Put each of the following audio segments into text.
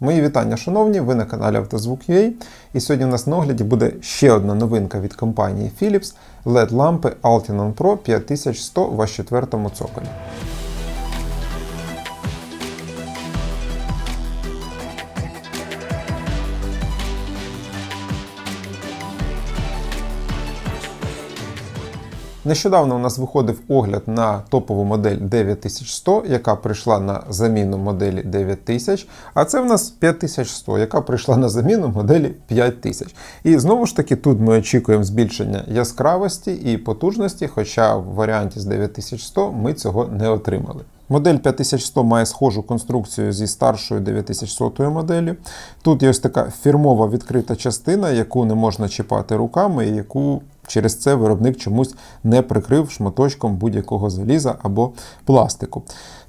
Мої вітання, шановні, ви на каналі Автозвук.ua. І сьогодні у нас на огляді буде ще одна новинка від компанії Philips LED лампи Altinon Pro 5100 в четвертому цоколі. Нещодавно у нас виходив огляд на топову модель 9100, яка прийшла на заміну моделі 9000, а це в нас 5100, яка прийшла на заміну моделі 5000. І знову ж таки, тут ми очікуємо збільшення яскравості і потужності, хоча в варіанті з 9100 ми цього не отримали. Модель 5100 має схожу конструкцію зі старшою 9100 моделі. Тут є ось така фірмова відкрита частина, яку не можна чіпати руками, і яку через це виробник чомусь не прикрив шматочком будь-якого заліза або пластику.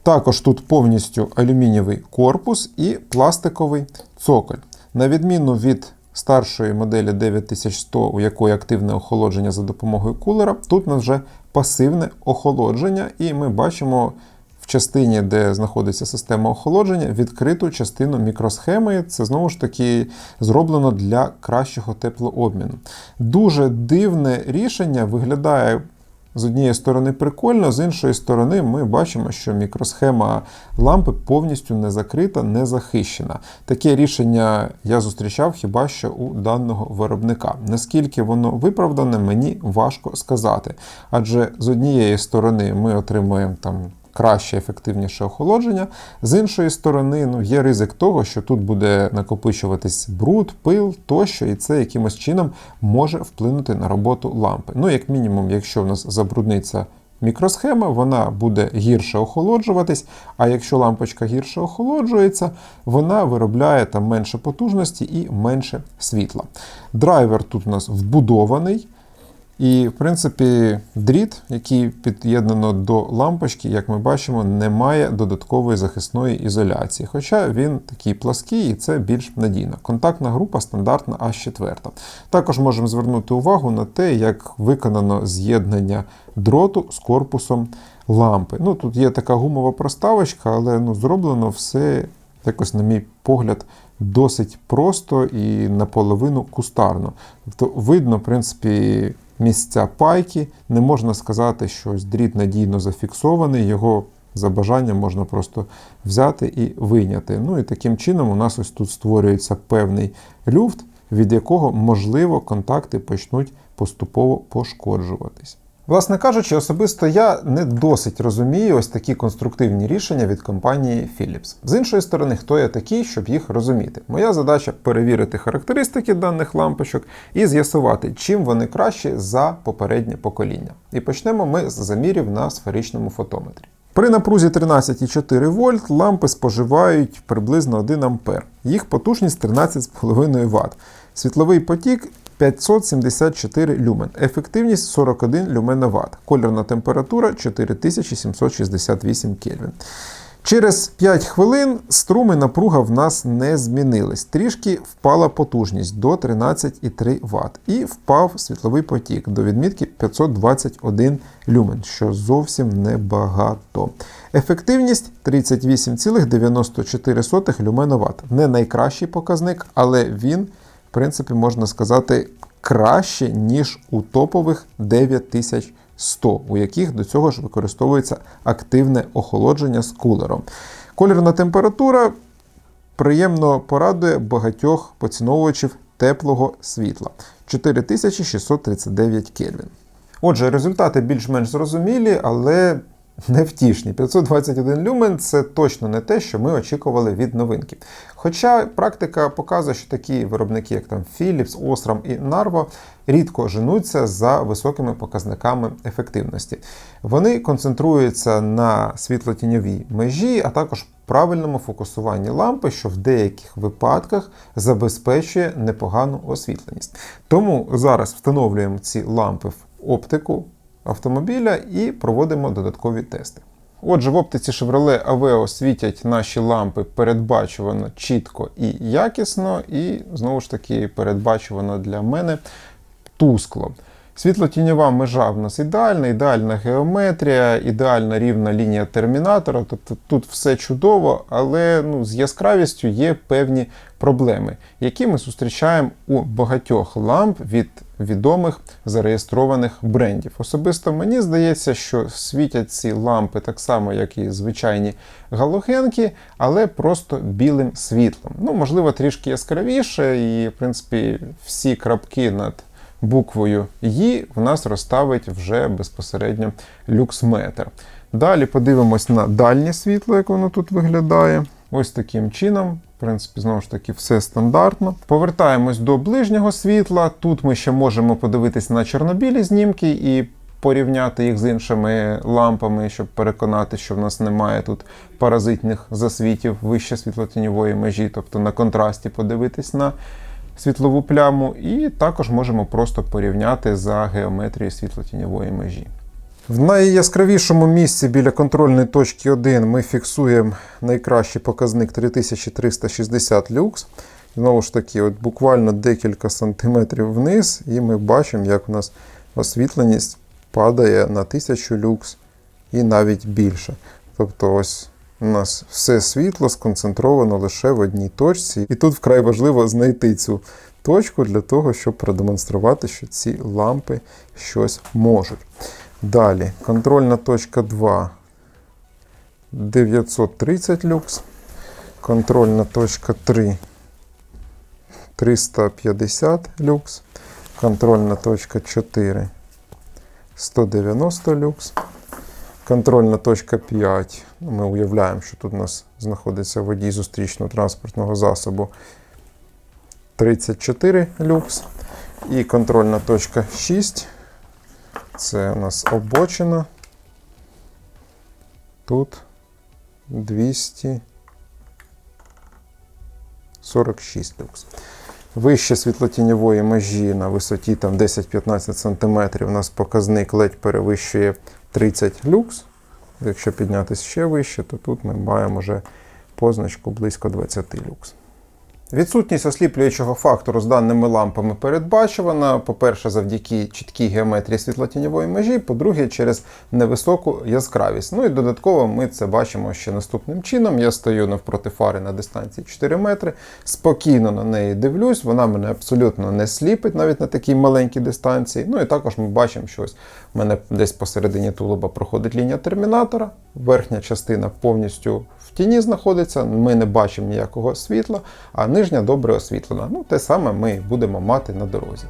Також тут повністю алюмінієвий корпус і пластиковий цоколь. На відміну від старшої моделі 9100, у якої активне охолодження за допомогою кулера, тут у нас вже пасивне охолодження, і ми бачимо частині, де знаходиться система охолодження, відкриту частину мікросхеми. Це знову ж таки зроблено для кращого теплообміну. Дуже дивне рішення виглядає. З однієї сторони прикольно, з іншої сторони, ми бачимо, що мікросхема лампи повністю не закрита, не захищена. Таке рішення я зустрічав хіба що у даного виробника. Наскільки воно виправдане, мені важко сказати. Адже з однієї сторони ми отримуємо там краще, ефективніше охолодження. З іншої сторони, ну, є ризик того, що тут буде накопичуватись бруд, пил тощо, і це якимось чином може вплинути на роботу лампи. Ну, як мінімум, якщо в нас забрудниться мікросхема, вона буде гірше охолоджуватись, а якщо лампочка гірше охолоджується, вона виробляє там менше потужності і менше світла. Драйвер тут у нас вбудований. І, в принципі, дріт, який під'єднано до лампочки, як ми бачимо, не має додаткової захисної ізоляції. Хоча він такий плаский і це більш надійно. Контактна група стандартна А4. Також можемо звернути увагу на те, як виконано з'єднання дроту з корпусом лампи. Ну, Тут є така гумова проставочка, але ну, зроблено все якось, на мій погляд, досить просто і наполовину кустарно. Тобто видно, в принципі, місця пайки. Не можна сказати, що дріт надійно зафіксований, його за бажанням можна просто взяти і вийняти. Ну і таким чином у нас ось тут створюється певний люфт, від якого, можливо, контакти почнуть поступово пошкоджуватись. Власне кажучи, особисто я не досить розумію ось такі конструктивні рішення від компанії Philips. З іншої сторони, хто я такий, щоб їх розуміти. Моя задача перевірити характеристики даних лампочок і з'ясувати, чим вони кращі за попереднє покоління. І почнемо ми з замірів на сферичному фотометрі. При напрузі 13,4 вольт лампи споживають приблизно 1 ампер. Їх потужність 13,5 Вт. Світловий потік 574 люмен, ефективність 41 люмен на кольорна температура 4768 Кельвін. Через 5 хвилин струми напруга в нас не змінились. Трішки впала потужність до 13,3 Вт. І впав світловий потік до відмітки 521 люмен, що зовсім небагато. Ефективність 38,94 люмена Вт. Не найкращий показник, але він принципі, можна сказати, краще, ніж у топових 9100, у яких до цього ж використовується активне охолодження з кулером. Кольорна температура приємно порадує багатьох поціновувачів теплого світла 4639 Кельвін. Отже, результати більш-менш зрозумілі, але невтішні. 521 люмен це точно не те, що ми очікували від новинки. Хоча практика показує, що такі виробники, як там Philips, Osram і Narvo, рідко женуться за високими показниками ефективності. Вони концентруються на світлотіньовій межі, а також правильному фокусуванні лампи, що в деяких випадках забезпечує непогану освітленість. Тому зараз встановлюємо ці лампи в оптику автомобіля і проводимо додаткові тести. Отже, в оптиці Chevrolet Aveo світять наші лампи передбачувано чітко і якісно, і знову ж таки передбачувано для мене тускло. Світло-тіньова межа в нас ідеальна, ідеальна геометрія, ідеальна рівна лінія термінатора. Тобто тут все чудово, але ну, з яскравістю є певні проблеми, які ми зустрічаємо у багатьох ламп від відомих зареєстрованих брендів. Особисто мені здається, що світять ці лампи так само, як і звичайні галогенки, але просто білим світлом. Ну, можливо, трішки яскравіше, і, в принципі, всі крапки над буквою «Ї» в нас розставить вже безпосередньо люксметр. Далі подивимось на дальнє світло, як воно тут виглядає. Ось таким чином. В принципі, знову ж таки, все стандартно. Повертаємось до ближнього світла. Тут ми ще можемо подивитись на чорнобілі знімки і порівняти їх з іншими лампами, щоб переконати, що в нас немає тут паразитних засвітів вище світлотіньової межі, тобто на контрасті подивитись на світлову пляму, і також можемо просто порівняти за геометрією світлотіньової межі. В найяскравішому місці біля контрольної точки 1 ми фіксуємо найкращий показник 3360 люкс. Знову ж таки, от буквально декілька сантиметрів вниз, і ми бачимо, як у нас освітленість падає на 1000 люкс і навіть більше. Тобто, ось у нас все світло сконцентровано лише в одній точці. І тут вкрай важливо знайти цю точку для того, щоб продемонструвати, що ці лампи щось можуть. Далі, контрольна точка 2 930 люкс. Контрольна точка 3 350 люкс. Контрольна точка 4 190 люкс. Контрольна точка 5. Ну, Ми уявляємо, що тут у нас знаходиться водій зустрічного транспортного засобу 34 люкс. І контрольна точка 6. Це у нас обочина. Тут 246 люкс. Вище світлотіньової межі на висоті там 10-15 см у нас показник ледь перевищує 30 люкс. Якщо піднятися ще вище, то тут ми маємо вже позначку близько 20 люкс. Відсутність осліплюючого фактору з даними лампами передбачувана. По-перше, завдяки чіткій геометрії світлотіньової межі, по-друге, через невисоку яскравість. Ну і додатково ми це бачимо ще наступним чином. Я стою навпроти фари на дистанції 4 метри, спокійно на неї дивлюсь, вона мене абсолютно не сліпить, навіть на такій маленькій дистанції. Ну і також ми бачимо, що ось в мене десь посередині тулуба проходить лінія термінатора, верхня частина повністю тіні знаходиться, ми не бачимо ніякого світла, а нижня добре освітлена. Ну, те саме ми будемо мати на дорозі.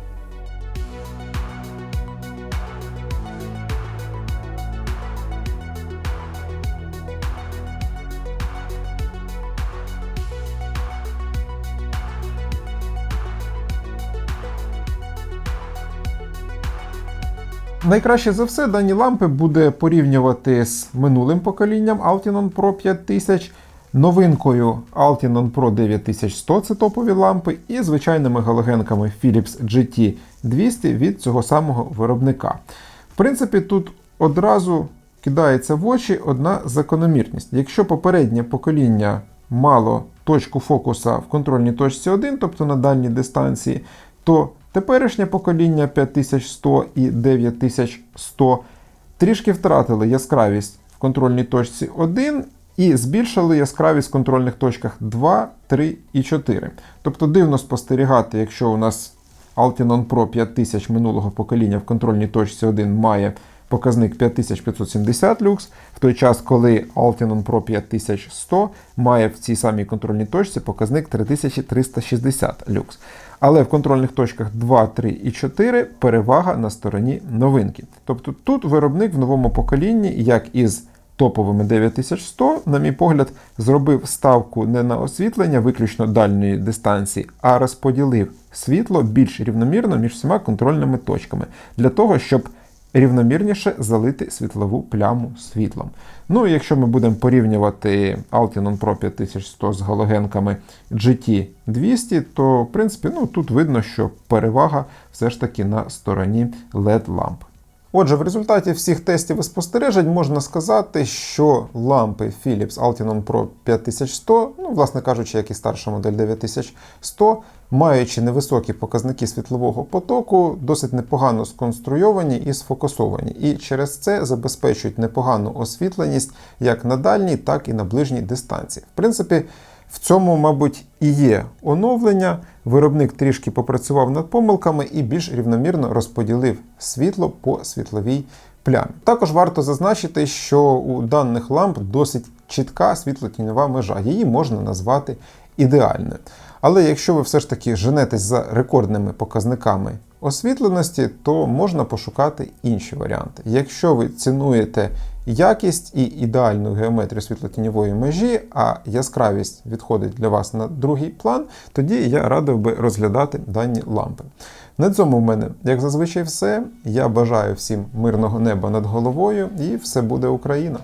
Найкраще за все дані лампи буде порівнювати з минулим поколінням Altinon Pro 5000, новинкою Altinon Pro 9100 це топові лампи, і звичайними галогенками Philips GT 200 від цього самого виробника. В принципі, тут одразу кидається в очі одна закономірність. Якщо попереднє покоління мало точку фокуса в контрольній точці 1, тобто на дальній дистанції, то Теперішнє покоління 5100 і 9100 трішки втратили яскравість в контрольній точці 1 і збільшили яскравість в контрольних точках 2, 3 і 4. Тобто дивно спостерігати, якщо у нас Altinon Pro 5000 минулого покоління в контрольній точці 1 має показник 5570 люкс, в той час, коли Altinon Pro 5100 має в цій самій контрольній точці показник 3360 люкс. Але в контрольних точках 2, 3 і 4 перевага на стороні новинки. Тобто тут виробник в новому поколінні, як із топовими 9100, на мій погляд, зробив ставку не на освітлення виключно дальньої дистанції, а розподілив світло більш рівномірно між всіма контрольними точками для того, щоб рівномірніше залити світлову пляму світлом. Ну і якщо ми будемо порівнювати Altinon Pro 5100 з галогенками GT200, то в принципі ну, тут видно, що перевага все ж таки на стороні LED ламп. Отже, в результаті всіх тестів і спостережень можна сказати, що лампи Philips Altinon Pro 5100, ну, власне кажучи, як і старша модель 9100, маючи невисокі показники світлового потоку, досить непогано сконструйовані і сфокусовані, і через це забезпечують непогану освітленість як на дальній, так і на ближній дистанції. В принципі, в цьому, мабуть, і є оновлення. Виробник трішки попрацював над помилками і більш рівномірно розподілив світло по світловій плямі. Також варто зазначити, що у даних ламп досить чітка світлотіньова межа. Її можна назвати ідеальною. Але якщо ви все ж таки женетесь за рекордними показниками освітленості, то можна пошукати інші варіанти. Якщо ви цінуєте якість і ідеальну геометрію світлотіньової межі, а яскравість відходить для вас на другий план, тоді я радив би розглядати дані лампи. На цьому в мене, як зазвичай, все. Я бажаю всім мирного неба над головою і все буде Україна!